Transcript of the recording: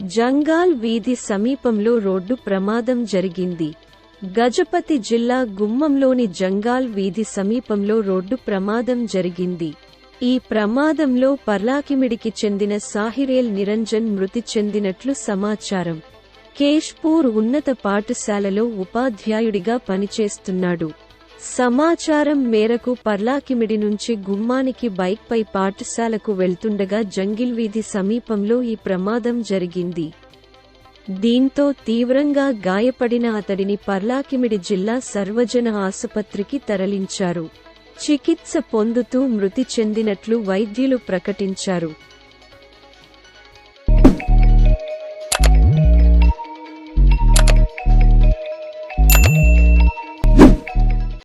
జంగాల్ వీధి సమీపంలో రోడ్డు ప్రమాదం జరిగింది. గజపతి జిల్లా గుమ్మంలోని జంగాల్ వీధి సమీపంలో రోడ్డు ప్రమాదం జరిగింది. ఈ ప్రమాదంలో పర్లాకిమిడికి చెందిన సాహిరేల్ నిరంజన్ మృతి చెందినట్లు సమాచారం. కేష్పూర్ ఉన్నత పాఠశాలలో ఉపాధ్యాయుడిగా పనిచేస్తున్నాడు. సమాచారం మేరకు పర్లాకిమిడి నుంచి గుమ్మానికి బైక్పై పాఠశాలకు వెళ్తుండగా జంగిల్ వీధి సమీపంలో ఈ ప్రమాదం జరిగింది. దీంతో తీవ్రంగా గాయపడిన అతడిని పర్లాకిమిడి జిల్లా సర్వజన ఆసుపత్రికి తరలించారు. చికిత్స పొందుతూ మృతి చెందినట్లు వైద్యులు ప్రకటించారు.